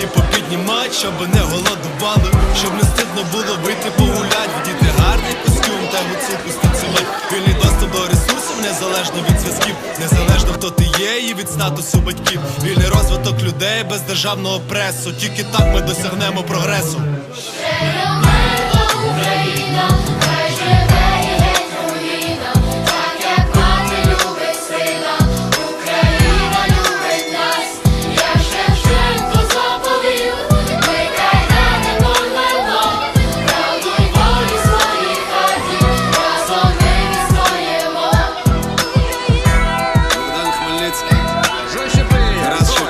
Пенсії попіднімать, щоб не голодували, щоб не стидно було вийти погулять, вдіти гарний костюм та гуцуку станцювати. Вільний доступ до ресурсів, незалежно від зв'язків, незалежно хто ти є і від статусу батьків. Вільний розвиток людей без державного пресу. Тільки так ми досягнемо прогресу.